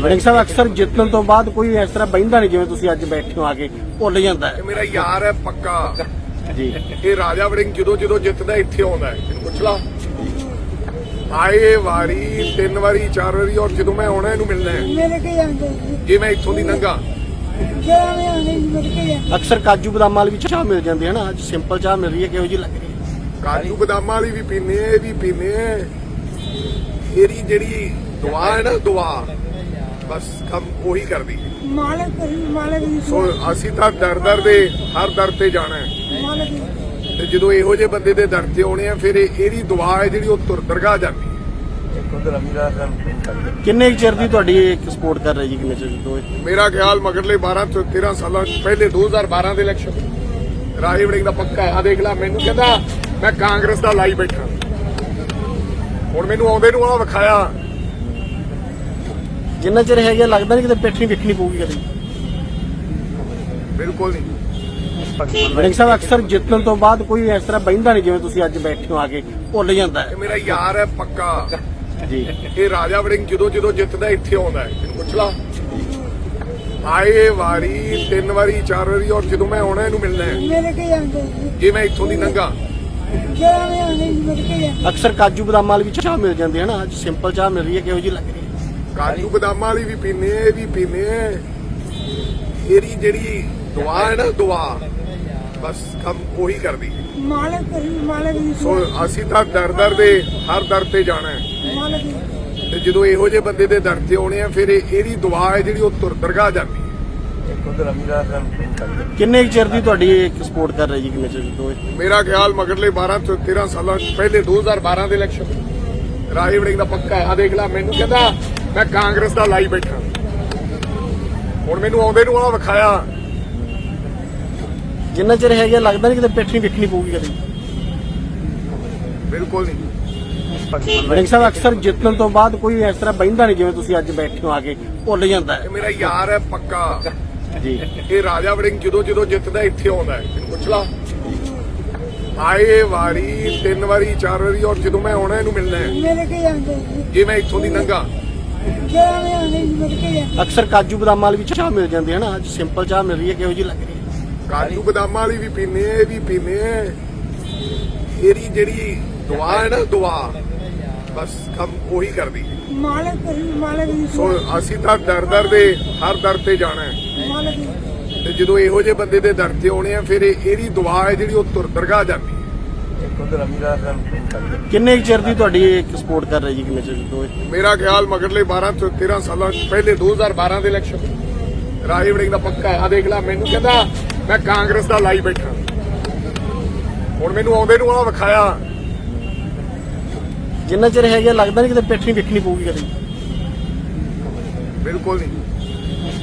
ਵੜਿੰਗ ਸਾਹਿਬ ਅਕਸਰ ਜਿੱਤਣ ਤੋਂ ਬਾਅਦ ਕੋਈ ਇਸ ਤਰ੍ਹਾਂ ਬੈਂਦਾ ਨਹੀਂ ਜਿਵੇਂ ਤੁਸੀਂ ਅੱਜ ਬੈਠੇ ਹੋ ਆ ਕੇ ਭੁੱਲ ਜਾਂਦਾ ਹੈ। ਇਹ ਮੇਰਾ ਯਾਰ ਹੈ ਪੱਕਾ। ਜੀ। ਇਹ ਰਾਜਾ ਵੜਿੰਗ ਜਦੋਂ ਜਦੋਂ ਜਿੱਤਦਾ ਇੱਥੇ ਆਉਂਦਾ ਹੈ। ਇਹਨੂੰ ਪੁੱਛ ਲਾ। ਆਏ ਵਾਰੀ ਤਿੰਨ ਵਾਰੀ ਚਾਰ ਵਾਰੀ ਔਰ ਜਦੋਂ ਮੈਂ ਆਉਣਾ ਇਹਨੂੰ ਮਿਲਣਾ ਹੈ। ਮੇਰੇ ਕੇ ਜਾਂਦੇ ਜੀ ਮੈਂ ਇੱਥੋਂ ਦੀ ਨੰਗਾ। ਮੇਰੇ ਕੇ ਜਾਂਦੇ ਅਕਸਰ ਕਾਜੂ ਬਦਾਮ ਵਾਲੀ ਵੀ ਚਾਹ ਮਿਲ ਜਾਂਦੀ ਹੈ ਨਾ। ਅੱਜ ਸਿੰਪਲ ਚਾਹ ਮਿਲ ਰਹੀ ਹੈ ਕਿਹੋ ਜੀ ਲੱਗ ਰਹੀ ਹੈ? ਕਾਜੂ ਬਦਾਮਾਂ ਵਾਲੀ ਵੀ ਪੀਨੇ ਇਹ ਵੀ ਪੀਨੇ ਇਹਦੀ ਜਿਹੜੀ ਦੁਆ ਹੈ ਨਾ ਦੁਆ। ਬਸ ਕੰਮ ਉਹੀ ਕਰਦੀ। ਮਾਲਕ ਕਰੀ ਮਾਲਕ ਦੀ ਸੋ ਅਸੀਂ ਤਾਂ ਦਰ ਦਰ ਦੇ ਹਰ ਦਰ ਤੇ ਜਾਣਾ ਹੈ। ਮਾਲਕ ਦੀ ਤੇ ਜਦੋਂ ਇਹੋ ਜਿਹੇ ਬੰਦੇ ਦੇ ਦਰ ਤੇ ਆਉਣੇ ਆ ਫਿਰ ਇਹ- ਇਹਦੀ ਦੁਆ ਹੈ ਜਿਹੜੀ ਉਹ ਤੁਰ ਦਰਗਾਹ ਜਾਂਦੀ ਹੈ। ਕਿੰਨੇ ਕੁ ਚਿਰ ਦੀ ਤੁਹਾਡੀ ਇੱਕ ਸਪੋਰਟ ਕਰ ਰਹੀ ਜੀ ਕਿੰਨੇ ਚਿਰ ਤੋਂ ਇਹ? ਮੇਰਾ ਖਿਆਲ ਮਗਰਲੇ 12 ਤੋਂ 13 ਸਾਲਾਂ ਚ ਪਹਿਲੇ 2012 ਦੇ ਇਲੈਕਸ਼ਨ ਰਾਹੀ ਵੜਿੰਗ ਦਾ ਪੱਕਾ ਹੈ। ਆ ਦੇਖ ਲੈ ਮੈਨੂੰ ਕਹਿੰਦਾ ਮੈਂ ਕਾਂਗਰਸ ਦਾ ਲਾਈ ਬੈਠਾ। ਹੁਣ ਮੈਨੂੰ ਆਉਂਦੇ ਨੂੰ ਆ ਵਿਖਾਇਆ ਜਿੰਨਾ ਚਿਰ ਹੈਗਾ ਲੱਗਦਾ ਨਹੀਂ ਕਿਤੇ ਪਿੱਠ ਨਹੀਂ ਵੇਖਣੀ ਪਊਗੀ ਕਦੇ। ਬਿਲਕੁਲ ਨਹੀਂ ਵੜਿੰਗ ਸਾਹਿਬ ਅਕਸਰ ਜਿੱਤਣ ਤੋਂ ਬਾਅਦ ਕੋਈ ਇਸ ਤਰ੍ਹਾਂ ਬੈਂਦਾ ਨਹੀਂ ਜਿਵੇਂ ਤੁਸੀਂ ਅੱਜ ਬੈਠੇ ਹੋ ਆ ਕੇ ਭੁੱਲ ਜਾਂਦਾ ਹੈ। ਇਹ ਮੇਰਾ ਯਾਰ ਹੈ ਪੱਕਾ। ਜੀ। ਇਹ ਰਾਜਾ ਵੜਿੰਗ ਜਦੋਂ ਜਦੋਂ ਜਿੱਤਦਾ ਇੱਥੇ ਆਉਂਦਾ ਹੈ। ਇਹਨੂੰ ਪੁੱਛ ਲਾ। ਆਏ ਵਾਰੀ ਤਿੰਨ ਵਾਰੀ ਚਾਰ ਵਾਰੀ ਔਰ ਜਦੋਂ ਮੈਂ ਆਉਣਾ ਇਹਨੂੰ ਮਿਲਣਾ ਹੈ। ਮੇਰੇ ਕੇ ਜਾਂਦੇ ਜੀ। ਮੈਂ ਇੱਥੋਂ ਦੀ ਨੰਗਾ। ਜਿਹੜਾ ਮੈਂ ਆਉਂਦੇ ਜੀ ਮੇਰੇ ਕੇ ਜਾਂਦੇ ਅਕਸਰ ਕਾਜੂ ਬਦਾਮ ਵਾਲੀ ਵੀ ਚਾਹ ਮਿਲ ਜਾਂਦੀ ਹੈ ਨਾ ਅੱਜ ਸਿੰਪਲ ਚਾਹ ਮਿਲ ਰਹੀ ਹੈ ਕਿਹੋ ਜੀ ਲੱਗ ਰਹੀ ਹੈ? ਕਾਜੂ ਬਦਾਮਾਂ ਵਾਲੀ ਵੀ ਪੀਨੇ ਇਹ ਵੀ ਪੀਨੇ ਇਹਦੀ ਜਿਹੜੀ ਦੁਆ ਹੈ ਨਾ ਦੁਆ। ਬਸ ਕੰਮ ਉਹੀ ਕਰਦੀ। ਮਾਲਕ ਕਰੀ ਮਾਲਕ ਦੀ ਸੋ ਅਸੀਂ ਤਾਂ ਦਰ ਦਰ ਦੇ ਹਰ ਦਰ ਤੇ ਜਾਣਾ ਹੈ। ਮਾਲਕ ਤੇ ਜਦੋਂ ਇਹੋ ਜਿਹੇ ਬੰਦੇ ਦੇ ਦਰ ਤੇ ਆਉਣੇ ਆ ਫਿਰ ਇਹ- ਇਹਦੀ ਦੁਆ ਹੈ ਜਿਹੜੀ ਉਹ ਤੁਰ ਦਰਗਾਹ ਜਾਂਦੀ ਕਿੰਨੇ ਚਿਰ ਦੀ ਤੁਹਾਡੀ ਇੱਕ ਸਪੋਰਟ ਕਰ ਰਹੀ ਜੀ ਕਿੰਨੇ ਚਿਰ ਤੋਂ? ਮੇਰਾ ਖਿਆਲ ਮਗਰਲੇ 12 ਤੋਂ 13 ਸਾਲਾਂ ਚ ਪਹਿਲੇ 2012 ਦੇ ਇਲੈਕਸ਼ਨ ਰਾਹੀ ਵੜਿੰਗ ਦਾ ਪੱਕਾ ਹੈ। ਆ ਦੇਖ ਲੈ ਮੈਨੂੰ ਕਹਿੰਦਾ ਮੈਂ ਕਾਂਗਰਸ ਦਾ ਲਾਈ ਬੈਠਾ। ਹੁਣ ਮੈਨੂੰ ਆਉਂਦੇ ਨੂੰ ਆ ਵਿਖਾਇਆ। ਜਿੰਨਾ ਚਿਰ ਹੈਗਾ ਲੱਗਦਾ ਨਹੀਂ ਕਿਤੇ ਪਿੱਠ ਨਹੀਂ ਵੇਖਣੀ ਪਊਗੀ ਕਦੇ। ਬਿਲਕੁਲ ਨਹੀਂ। ਵੜਿੰਗ ਸਾਹਿਬ ਅਕਸਰ ਜਿੱਤਣ ਤੋਂ ਬਾਅਦ ਕੋਈ ਇਸ ਤਰ੍ਹਾਂ ਬੈਂਦਾ ਨਹੀਂ ਜਿਵੇਂ ਤੁਸੀਂ ਅੱਜ ਬੈਠੇ ਹੋ ਆ ਕੇ ਭੁੱਲ ਜਾਂਦਾ ਇਹ ਹੈ ਮੇਰਾ ਯਾਰ ਹੈ ਪੱਕਾ। ਜੀ। ਇਹ ਰਾਜਾ ਵੜਿੰਗ ਜਦੋਂ ਜਦੋਂ ਜਿੱਤਦਾ ਇੱਥੇ ਆਉਂਦਾ ਹੈ। ਇਹਨੂੰ ਪੁੱਛ ਲਾ। ਆਏ ਵਾਰੀ ਤਿੰਨ ਵਾਰੀ ਚਾਰ ਵਾਰੀ ਔਰ ਜਦੋਂ ਮੈਂ ਆਉਣਾ ਇਹਨੂੰ ਮਿਲਣਾ ਹੈ। ਮੇਰੇ ਕੇ ਜਾਂਦੇ ਜੀ ਜੇ ਮੈਂ ਇੱਥੋਂ ਦੀ ਨੰਗਾ ਜੀ ਕੇ ਅਕਸਰ ਕਾਜੂ ਬਦਾਮ ਵਾਲੀ ਵੀ ਚਾਹ ਮਿਲ ਜਾਂਦੀ ਹੈ ਨਾ ਅੱਜ ਸਿੰਪਲ ਚਾਹ ਮਿਲ ਰਹੀ ਹੈ ਕਿਹੋ ਜੀ ਲੱਗ ਰਹੀ ਹੈ? ਕਾਜੂ ਬਦਾਮਾਂ ਵਾਲੀ ਵੀ ਪੀਨੇ ਇਹ ਵੀ ਪੀਨੇ ਇਹਦੀ ਜਿਹੜੀ ਦੁਆ ਹੈ ਨਾ ਦੁਆ ਬਸ ਕੰਮ ਉਹੀ ਕਰਦੀ। ਮਾਲਕ ਕਰੀ ਮਾਲਕ ਦੀ ਸੋ ਅਸੀਂ ਤਾਂ ਦਰ ਦਰ ਦੇ ਹਰ ਦਰ ਤੇ ਜਾਣਾ ਹੈ। ਮਾਲਕ ਦੀ ਤੇ ਜਦੋਂ ਇਹੋ ਜਿਹੇ ਬੰਦੇ ਦੇ ਦਰ ਤੇ ਆਉਣੇ ਆ ਫਿਰ ਇਹ- ਇਹਦੀ ਦੁਆ ਹੈ ਜਿਹੜੀ ਉਹ ਤੁਰ ਦਰਗਾਹ ਜਾਂਦੀ। ਹੈ ਕਿੰਨੇ ਕੁ ਚਿਰ ਦੀ ਤੁਹਾਡੀ ਇੱਕ ਸਪੋਰਟ ਕਰ ਰਹੀ ਜੀ ਕਿੰਨੇ ਚਿਰ ਤੋਂ? ਇਹ? ਮੇਰਾ ਖਿਆਲ ਮਗਰਲੇ 12 ਤੋਂ 13 ਸਾਲਾਂ ਚ ਪਹਿਲੇ 2012 ਦੇ ਇਲੈਕਸ਼ਨ ਰਾਹੀ ਵੜਿੰਗ ਦਾ ਪੱਕਾ ਹੈ। ਆ ਦੇਖ ਲੈ ਮੈਨੂੰ ਕਹਿੰਦਾ ਮੈਂ ਕਾਂਗਰਸ ਦਾ ਲਾਈ ਬੈਠਾ। ਹੁਣ ਮੈਨੂੰ ਆਉਂਦੇ ਨੂੰ ਆ ਵਿਖਾਇਆ। ਜਿੰਨਾ ਚਿਰ ਹੈਗਾ ਲੱਗਦਾ ਨਹੀਂ ਕਿਤੇ ਪਿੱਠ ਨਹੀਂ ਵੇਖਣੀ ਪਊਗੀ ਕਦੇ। ਬਿਲਕੁਲ ਨਹੀਂ